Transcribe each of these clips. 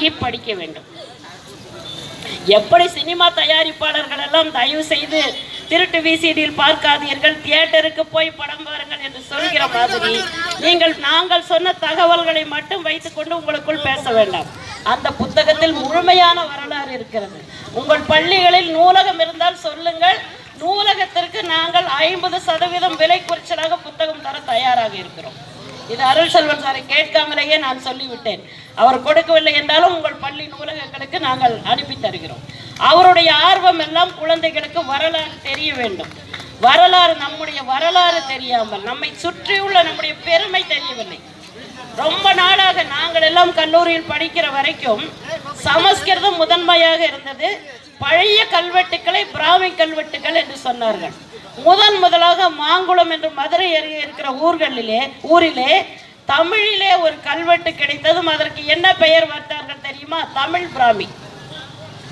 படிக்க வேண்டும். எப்படி சினிமா தயாரிப்பாளர்கள் எல்லாம் தயவு செய்து திருட்டு விசிடியில் பார்க்காதீர்கள். தியேட்டருக்கு போய் படம் பாருங்கள் என்று சொல்கிற மாதிரி நீங்கள் நாங்கள் சொன்ன தகவல்களை மட்டும் வைத்துக்கொண்டு உங்களுக்குள் பேச வேண்டாம். அந்த புத்தகத்தில் முழுமையான வரலாறு இருக்கிறது. உங்கள் பள்ளிகளில் நூலகம் இருந்தால் சொல்லுங்கள். நூலகத்திற்கு நாங்கள் ஐம்பது சதவீதம் விலை குறைச்சலாக புத்தகம் தர தயாராக இருக்கிறோம். இது அருள் செல்வன் சாரை கேட்காமலேயே நான் சொல்லிவிட்டேன். அவர் கொடுக்கவில்லை என்றாலும் உங்கள் பள்ளி நூலகங்களுக்கு நாங்கள் அனுப்பி தருகிறோம். அவருடைய ஆர்வம் எல்லாம் குழந்தைகளுக்கு வரலாறு தெரிய வேண்டும். வரலாறு நம்முடைய வரலாறு தெரியாமல் நம்மை சுற்றியுள்ள நம்முடைய பெருமை தெரியவில்லை. ரொம்ப நாளாக நாங்கள் எல்லாம் கல்லூரியில் படிக்கிற வரைக்கும் சமஸ்கிருதம் முதன்மையாக இருந்தது. பழைய கல்வெட்டுக்களை பிராமி கல்வெட்டுக்கள் என்று சொன்னார்கள். முதன் முதலாக மாங்குளம் என்று மதுரை அருகே இருக்கிற ஊர்களிலே ஊரிலே தமிழிலே ஒரு கல்வெட்டு கிடைத்ததும் அதற்கு என்ன பெயர் வைத்தார்கள் தெரியுமா? தமிழ் பிராமி.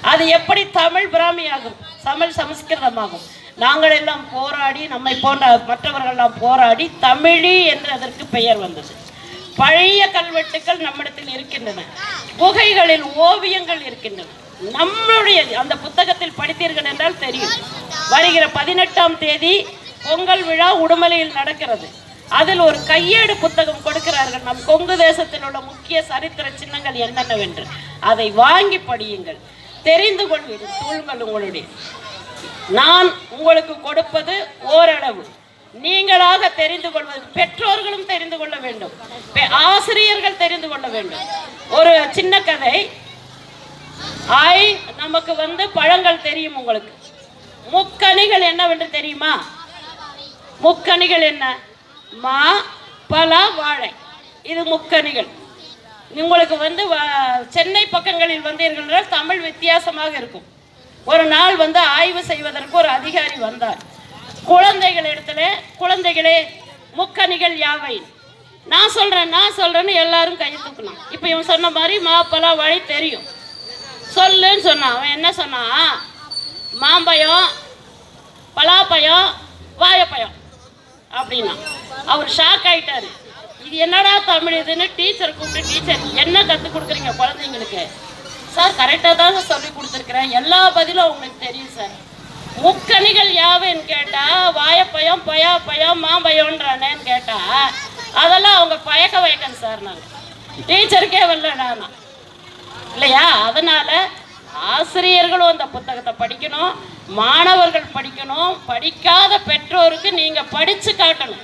அது எப்படி தமிழ் பிராமி ஆகும் தமிழ் சமஸ்கிருதமாகும். நாங்கள் எல்லாம் போராடி நம்மை போன்ற மற்றவர்கள் எல்லாம் போராடி தமிழி என்று அதற்கு பெயர் வந்தது. பழைய கல்வெட்டுக்கள் நம்மிடத்தில் இருக்கின்றன. குகைகளில் ஓவியங்கள் இருக்கின்றன. நம்மளுடைய அந்த புத்தகத்தில் படித்தீர்கள் என்றால் தெரியும். வருகிற பதினெட்டாம் தேதி பொங்கல் விழா உடுமலையில் நடக்கிறது. அதில் ஒரு கையேடு புத்தகம் கொடுக்கிறார்கள். நம் கொங்கு தேசத்தில் உள்ள முக்கிய சரித்திர சின்னங்கள் என்னென்னவென்று. அதை வாங்கி படியுங்கள். தெரிந்து கொள்வீர்கள். தூள்கள் உங்களுடைய. நான் உங்களுக்கு கொடுப்பது ஓரளவு. நீங்களாக தெரிந்து கொள்வது. பெற்றோர்களும் தெரிந்து கொள்ள வேண்டும். பெ- ஆசிரியர்கள் தெரிந்து கொள்ள வேண்டும். ஒரு சின்ன கதை. ஐ நமக்கு வந்து பழங்கள் தெரியும் உங்களுக்கு. முக்கணிகள் என்னவென்று தெரியுமா? முக்கணிகள் என்ன? மா பலா வாழை. இது முக்கணிகள். உங்களுக்கு வந்து வ- சென்னை பக்கங்களில் வந்தீர்கள் தமிழ் வித்தியாசமாக இருக்கும். ஒரு நாள் வந்து ஆய்வு செய்வதற்கு ஒரு அதிகாரி வந்தார். குழந்தைகள் இடத்துல குழந்தைகளே முக்கணிகள் யாவை? நான் சொல்கிறேன் நான் சொல்கிறேன்னு எல்லாரும் கை தூக்கணும் இப்போ இவன் சொன்ன மாதிரி மா பலா வாழை தெரியும். சொல்லுன்னு சொன்னான். அவன் என்ன சொன்னான்? மாம்பழம் பலாப்பழம் வாழைப்பழம் அப்படின்னா. அவர் ஷாக் ஆயிட்டாரு. இது என்னடா தமிழ் இதுன்னு டீச்சர் கூப்பிட்டு டீச்சர் என்ன கற்றுக் கொடுக்குறீங்க குழந்தைங்களுக்கு? சார் கரெக்டாக தான் சொல்லி கொடுத்துருக்குறேன். எல்லா பதிலும் உங்களுக்கு தெரியும் சார் முக்கணிகள் யாவைன்னு வாயப்பயம் வாழைப்பழம் பயம் மாம்பழம்ன்றானேன்னு கேட்டால் அதெல்லாம் அவங்க பயக்க வைக்கணும் சார் நாங்கள் டீச்சருக்கே வரல நான். இல்லையா? அதனால ஆசிரியர்களும் அந்த புத்தகத்தை படிக்கணும் மாணவர்கள் படிக்கணும் படிக்காத பெற்றோருக்கு நீங்க படிச்சு காட்டணும்.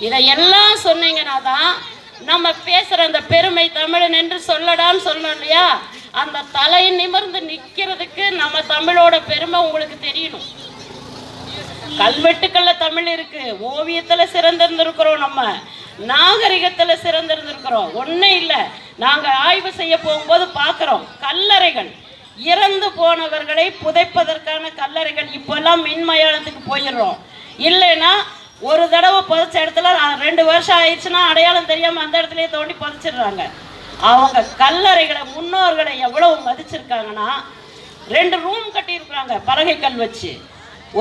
இதையெல்லாம் சொன்னீங்கன்னா தான் நம்ம பேசுற அந்த பெருமை தமிழன் என்று சொல்லடான்னு சொல்லணும் இல்லையா? அந்த தலை நிமிர்ந்து நிக்கிறதுக்கு நம்ம தமிழோட பெருமை உங்களுக்கு தெரியணும். கல்வெட்டுக்கள்ல தமிழ் இருக்கு. ஓவியத்துல சிறந்திருந்திருக்கிறோம் நம்ம. நாகரிகத்துல சிறந்திருந்திருக்கிறோம். ஒண்ணே இல்லை. நாங்கள் ஆய்வு செய்ய போகும்போது பார்க்குறோம். கல்லறைகள். இறந்து போனவர்களை புதைப்பதற்கான கல்லறைகள். இப்போல்லாம் மின்மயானத்துக்கு போயிடுறோம். இல்லைன்னா ஒரு தடவை புதைச்ச இடத்துல ரெண்டு வருஷம் ஆயிடுச்சுன்னா அடையாளம் தெரியாமல் அந்த இடத்துலயே தோண்டி புதைச்சிடுறாங்க. அவங்க கல்லறைகளை முன்னோர்களை எவ்வளவு மதிச்சிருக்காங்கன்னா ரெண்டு ரூம் கட்டியிருக்கிறாங்க பலகை கல் வச்சு.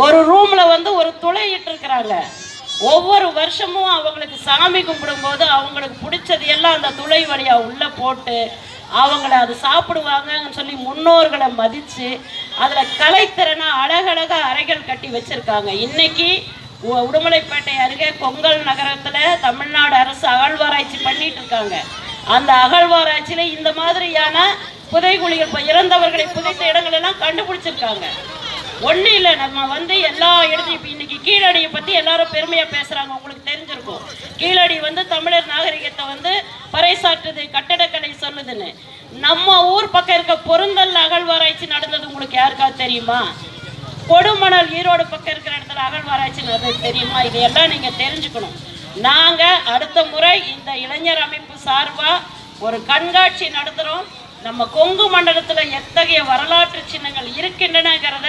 ஒரு ரூமில் வந்து ஒரு துளை இட்டிருக்கிறாங்க. ஒவ்வொரு வருஷமும் அவங்களுக்கு சாமி கும்பிடும்போது அவங்களுக்கு பிடிச்சது எல்லாம் அந்த துளை வழியாக உள்ளே போட்டு அவங்கள அது சாப்பிடுவாங்கன்னு சொல்லி முன்னோர்களை மதித்து அதில் கலைத்திறனா அழகழகாக அறைகள் கட்டி வச்சுருக்காங்க. இன்றைக்கி உடுமலைப்பேட்டை அருகே கொங்கல் நகரத்தில் தமிழ்நாடு அரசு அகழ்வாராய்ச்சி பண்ணிட்டு இருக்காங்க. அந்த அகழ்வாராய்ச்சியில இந்த மாதிரியான புதைகுழிகள் இப்போ இறந்தவர்களை புதைத்த இடங்கள் எல்லாம் கண்டுபிடிச்சிருக்காங்க. ஒண்ணு இல்ல நம்ம வந்து எல்லா இடத்தையும் இன்னைக்கு கீழடியை பத்தி எல்லாரும் பெருமையா பேசுறாங்க. உங்களுக்கு தெரிஞ்சிருக்கும். கீழடி வந்து தமிழர் நாகரிகத்தை வந்து பறைசாற்றுது கட்டடக்கலை சொல்லுதுன்னு. நம்ம ஊர் பக்கம் இருக்க பொருந்தல் அகழ்வாராய்ச்சி நடந்தது உங்களுக்கு யாருக்காவது தெரியுமா? கொடுமணல் ஈரோடு பக்கம் இருக்கிற இடத்துல அகழ்வாராய்ச்சி நடந்தது தெரியுமா? இதையெல்லாம் நீங்க தெரிஞ்சுக்கணும். நாங்க அடுத்த முறை இந்த இளைஞர் அமைப்பு சார்பா ஒரு கண்காட்சி நடத்துறோம். நம்ம கொங்கு மண்டலத்துல எத்தகைய வரலாற்று சின்னங்கள் இருக்கின்றனங்கிறத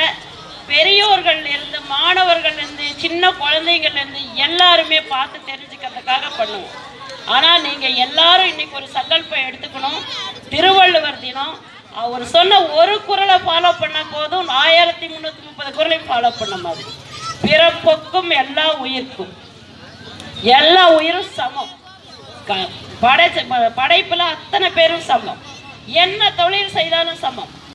பெரியோர்கள் இருந்து மாணவர்கள் இருந்து சின்ன குழந்தைங்கள்லேருந்து எல்லாருமே பார்த்து தெரிஞ்சுக்கிறதுக்காக பண்ணுவோம். ஆனால் நீங்கள் எல்லாரும் இன்னைக்கு ஒரு சங்கல்பம் எடுத்துக்கணும். திருவள்ளுவர் தினம் அவர் சொன்ன ஒரு குறளை ஃபாலோ பண்ண போதும். ஆயிரத்தி முந்நூற்றி முப்பது குறளையும் ஃபாலோ பண்ண மாதிரி. பிறப்புக்கும் எல்லா உயிர்க்கும். எல்லா உயிரும் சமம். க- படைச்ச படைப்பில் அத்தனை பேரும் சமம். என்ன தொழில் செய்தாலும் சமம்.